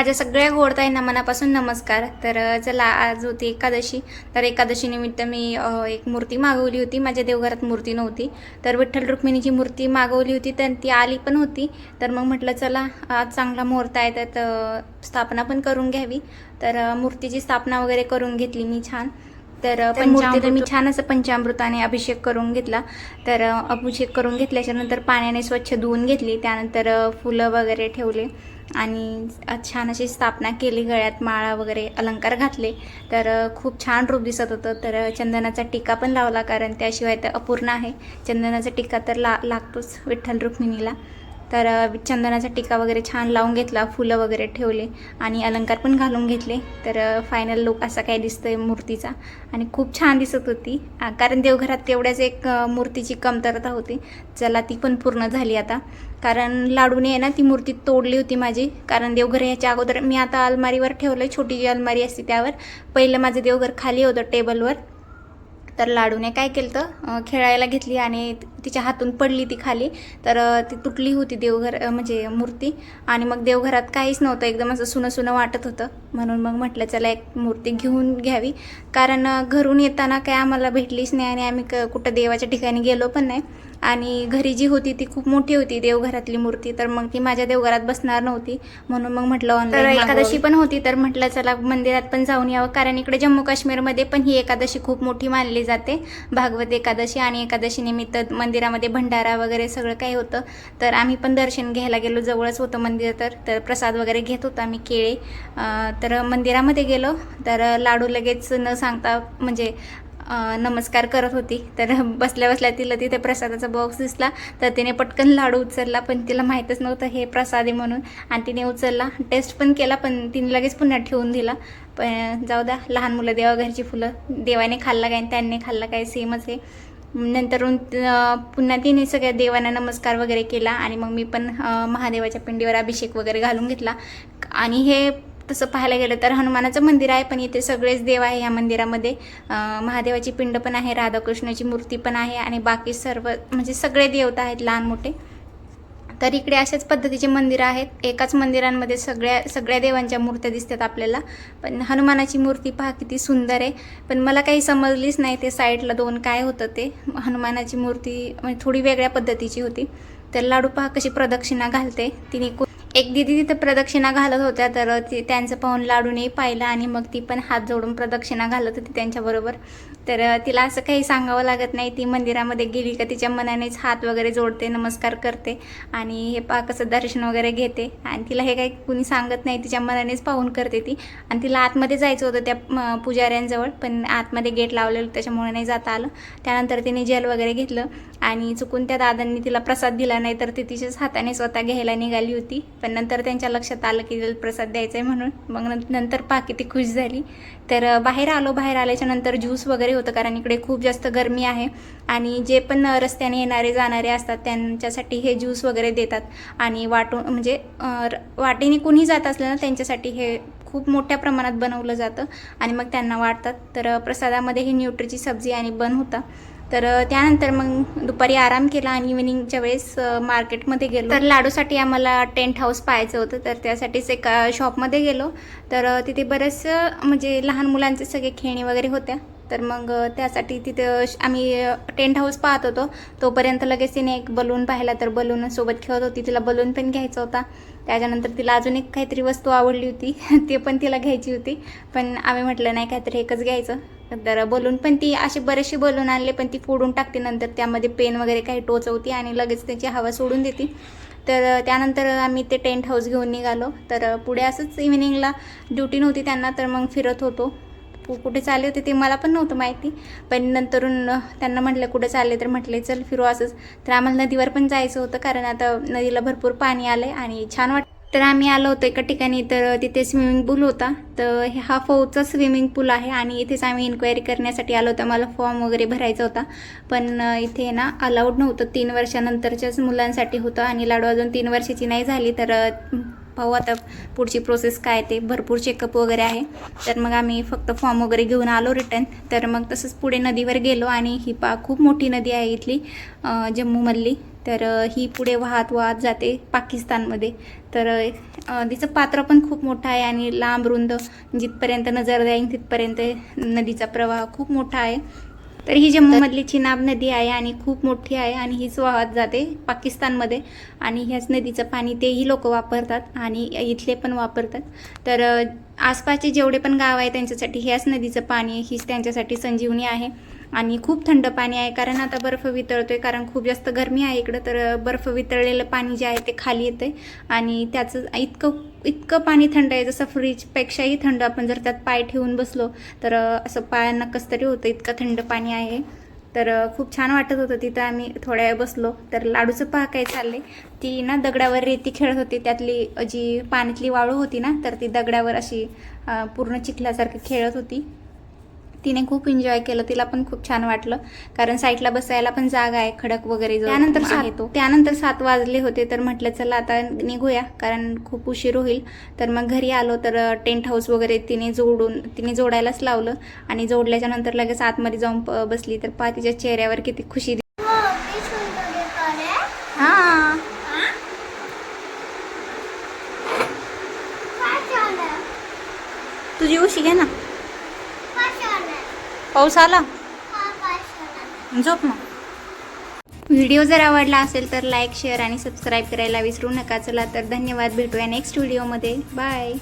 माझ्या सगळ्या गोडताईंना मनापासून नमस्कार. तर चला आज होती एकादशी. तर एकादशी निमित्त मी एक मूर्ती मागवली होती. माझ्या देवघरात मूर्ती नव्हती. तर विठ्ठल रुक्मिणीची मूर्ती मागवली होती तर ती आली पण होती. तर मग म्हटलं चला आज चांगला मुहूर्त आहे तर स्थापना पण करून घ्यावी. तर मूर्तीची स्थापना वगैरे करून घेतली मी छान. तर अ, मूर्तीला मी छान असं पंचामृताने अभिषेक करून घेतला. तर अभिषेक करून घेतल्याच्या नंतर पाण्याने स्वच्छ धुवून घेतली. त्यानंतर फुलं वगैरे ठेवले. आणि छान अशी स्थापना केली गळ्यात माळा वगैरे अलंकार घातले. तर खूप छान रूप दिसत होतं. तर चंदनाचा टिका पण लावला कारण त्याशिवाय तर अपूर्ण आहे. चंदनाचा टिका तर ला लागतोच विठ्ठल रुक्मिणीला. तर चंदनाचा टिका वगैरे छान लावून घेतला फुलं वगैरे ठेवले आणि अलंकार पण घालून घेतले. तर फायनल लुक असा काय दिसतोय मूर्तीचा आणि खूप छान दिसत होती. कारण देवघरात तेवढ्याच एक मूर्तीची कमतरता होती. चला ती पण पूर्ण झाली आता. कारण लाडूने आहे ना ती मूर्ती तोडली होती माझी. कारण देवघर याच्या अगोदर मी आता अलमारीवर ठेवलं छोटी जी अलमारी असते त्यावर. पहिलं माझं देवघर खाली होतं टेबलवर. तर लाडूने काय केलं तर खेळायला घेतली आणि तिच्या हातून पडली ती खाली. तर ती तुटली होती देवघर म्हणजे मूर्ती. आणि मग देवघरात काहीच नव्हतं एकदम असं सुनं सुनं वाटत होतं. म्हणून मग म्हटलं चला एक मूर्ती घेऊन घ्यावी. कारण घरून येताना काय आम्हाला भेटलीच नाही आणि आम्ही क कुठं देवाच्या ठिकाणी गेलो पण नाही. आणि घरी जी होती ती खूप मोठी होती देवघरातली मूर्ती. तर मग ती माझ्या देवघरात बसणार नव्हती. म्हणून मग म्हटलं ऑनलाईन एकादशी पण होती तर म्हटलं चला मंदिरात पण जाऊन यावं. कारण इकडे जम्मू काश्मीरमध्ये पण ही एकादशी खूप मोठी मानली जाते. भागवत एकादशी आणि एकादशी निमित्त मंदिरामध्ये भंडारा वगैरे सगळं काही होतं. तर आम्ही पण दर्शन घ्यायला गेलो. जवळच होतं मंदिर तर तर प्रसाद वगैरे घेत होतो आम्ही केळे. तर मंदिरामध्ये गेलो. तर लाडू लगेच न सांगता म्हणजे नमस्कार करत होती. तर बसल्या बसल्या तिला तिथे प्रसादाचा बॉक्स दिसला. तर तिने पटकन लाडू उचलला पण तिला माहीतच नव्हतं हे प्रसाद आहे म्हणून. आणि तिने उचलला टेस्ट पण केला पण तिने लगेच पुन्हा ठेवून दिला. पण जाऊ द्या लहान मुलं देवाघरची फुलं देवाने खाल्ला काय आणि त्यांनी खाल्ला काय सेमच आहे. नंतरून पुन्हा तिने सगळ्या देवांना नमस्कार वगैरे केला. आणि मग मी पण महादेवाच्या पिंडीवर अभिषेक वगैरे घालून घेतला. आणि हे तसं पाहायला गेलं तर हनुमानाचं मंदिर आहे पण इथे सगळेच देव आहे या मंदिरामध्ये. महादेवाची पिंड पण आहे राधाकृष्णाची मूर्ती पण आहे आणि बाकी सर्व म्हणजे सगळे देवता आहेत लहान मोठे. तर इकडे अशाच पद्धतीचे मंदिरं आहेत. एकाच मंदिरांमध्ये सगळ्या सगळ्या देवांच्या मूर्त्या दिसतात आपल्याला. पण हनुमानाची मूर्ती पहा किती सुंदर आहे. पण मला काही समजलीच नाही ते साईडला दोन काय होतं ते. हनुमानाची मूर्ती म्हणजे थोडी वेगळ्या पद्धतीची होती. तर लाडू पहा कशी प्रदक्षिणा घालते. तिने कु- एक दिदी तिथं प्रदक्षिणा घालत होत्या तर ती त्यांचं पाहून लाडूने पाहिलं आणि मग ती पण हात जोडून प्रदक्षिणा घालत होती त्यांच्याबरोबर. तर तिला असं काही सांगावं लागत नाही. ती मंदिरामध्ये गेली का तिच्या मनानेच हात वगैरे जोडते नमस्कार करते आणि हे पा कसं दर्शन वगैरे घेते. आणि तिला हे काही कुणी सांगत नाही तिच्या मनानेच पाहून करते ती. आणि तिला आतमध्ये जायचं होतं त्या पुजाऱ्यांजवळ पण आतमध्ये गेट लावलेलं त्याच्यामुळे नाही जाता आलं. त्यानंतर तिने जेल वगैरे घेतलं आणि चुकून त्या दादांनी तिला प्रसाद दिला नाही तर ती तिच्याच हाताने स्वतः घ्यायला निघाली होती. पण नंतर त्यांच्या लक्षात आलं की तिला प्रसाद द्यायचा आहे म्हणून. मग नंतर पा ती खुश झाली. तर बाहेर आलो. बाहेर आल्याच्यानंतर ज्यूस वगैरे होतं कारण इकडे खूप जास्त गरमी आहे. आणि जे पण रस्त्याने येणारे जाणारे असतात त्यांच्यासाठी हे ज्यूस वगैरे देतात. आणि वाटून म्हणजे वाटेने कोणी जात असलं ना त्यांच्यासाठी हे खूप मोठ्या प्रमाणात बनवलं जातं. आणि मग त्यांना वाटतात. तर प्रसादामध्ये ही न्यूट्रीची सब्जी आणि बन होता. तर त्यानंतर मग दुपारी आराम केला आणि इव्हिनिंगच्या वेळेस मार्केटमध्ये गेलो. तर लाडूसाठी आम्हाला टेंट हाऊस पाहायचं होतं. तर त्यासाठीच एका शॉपमध्ये गेलो. तर तिथे बरेचसं म्हणजे लहान मुलांचे सगळे खेळणी वगैरे होत्या. तर मग त्यासाठी तिथं श- आम्ही टेंट हाऊस पाहत होतो. तोपर्यंत लगेच तिने एक बलून पाहिला तर बलून सोबत खेळत होती. तिला बलून पण घ्यायचा होता. त्याच्यानंतर तिला अजून एक काहीतरी वस्तू आवडली होती. ते पण तिला घ्यायची होती. पण आम्ही म्हटलं नाही काहीतरी एकच घ्यायचं. तर बलून पण ती असे बरेचसे बलून आणले पण ती फोडून टाकते नंतर. त्यामध्ये पेन वगैरे काही टोचवती आणि लगेच त्याची हवा सोडून देते. तर त्यानंतर आम्ही ते टेंट हाऊस घेऊन निघालो. तर पुढे असंच इव्हिनिंगला ड्युटी नव्हती त्यांना तर मग फिरत होतो. कुठे चालले होते ते मला पण नव्हतं माहिती. पण नंतरून त्यांना म्हटलं कुठे चालले? तर म्हटले चल फिरू असंच. तर आम्हाला नदीवर पण जायचं होतं कारण आता नदीला भरपूर पाणी आलं आहे आणि छान वाट तर आम्ही आलो होतो एका ठिकाणी तर तिथे स्विमिंग पूल होता. तर हे हा फौचा स्विमिंग पूल आहे आणि इथेच आम्ही इन्क्वायरी करण्यासाठी आलो होतो. मला फॉर्म वगैरे भरायचा होता. पण इथे ना अलाउड नव्हतं. तीन वर्षानंतरच्याच मुलांसाठी होतं आणि लाडू अजून तीन वर्षाची नाही झाली तर पाहू आता पुढची प्रोसेस काय ते. भरपूर चेकअप वगैरे आहे. तर मग आम्ही फक्त फॉर्म वगैरे घेऊन आलो रिटर्न तर मग तसंच पुढे नदीवर गेलो आणि ही पा खूप मोठी नदी आहे इथली जम्मूमधली. तर ही पुढे वाहत वाहत जाते पाकिस्तानमध्ये. तर तिचं पात्र पण खूप मोठं आहे आणि लांब रुंद जिथपर्यंत नजर जाईल तिथपर्यंत नदीचा प्रवाह खूप मोठा आहे. तर ही जम्मूमधली चिनाब नदी आहे आणि खूप मोठी आहे आणि हीच वाहत जाते पाकिस्तानमध्ये. आणि ह्याच नदीचं पाणी तेही लोक वापरतात आणि इथले पण वापरतात. तर आसपासचे जेवढे पण गाव आहे त्यांच्यासाठी ह्याच नदीचं पाणी हीच त्यांच्यासाठी संजीवनी आहे. आणि खूप थंड पाणी आहे. कारण आता बर्फ वितळतोय. कारण खूप जास्त गरमी आहे इकडं. तर बर्फ वितळलेलं पाणी जे आहे ते खाली येते आणि त्याचं इतकं इतकं पाणी थंड आहे. जसं फ्रीजपेक्षाही थंड आपण जर त्यात पाय ठेवून बसलो तर असं पायांना कसं तरी होतं. इतकं थंड पाणी आहे. तर खूप छान वाटत होतं. तिथं आम्ही थोड्या वेळ बसलो. तर लाडूचं पहा काय चालले ती ना दगडावर रेती खेळत होती. त्यातली जी पाण्यातली वाळू होती ना तर ती दगडावर अशी पूर्ण चिखल्यासारखी खेळत होती. तिने खूप एन्जॉय केलं तिला पण खूप छान वाटलं. कारण साईडला बसायला पण जागा आहे खडक वगैरे त्यानंतर आहे तो. त्यानंतर सात वाजले होते तर म्हटलं चला आता निघूया. कारण खूप उशीर होईल. तर मग घरी आलो तर टेंट हाऊस वगैरे तिने जोडून तिने जोडायलाच लावलं. आणि जोडल्याच्या नंतर लगेच आतमध्ये जाऊन प- बसली. तर पहा तिच्या चेहऱ्यावर किती खुशी दि- हो, ते सुंदर देखार आहे. हा हा? काय छान आहे. तुझी उशी घे ना काय छान आहे. पाऊस आला. झोप मग. व्हिडिओ जर आवडला असेल तर लाईक शेअर आणि सबस्क्राईब करायला विसरू नका. चला तर धन्यवाद. भेटूया नेक्स्ट व्हिडिओमध्ये बाय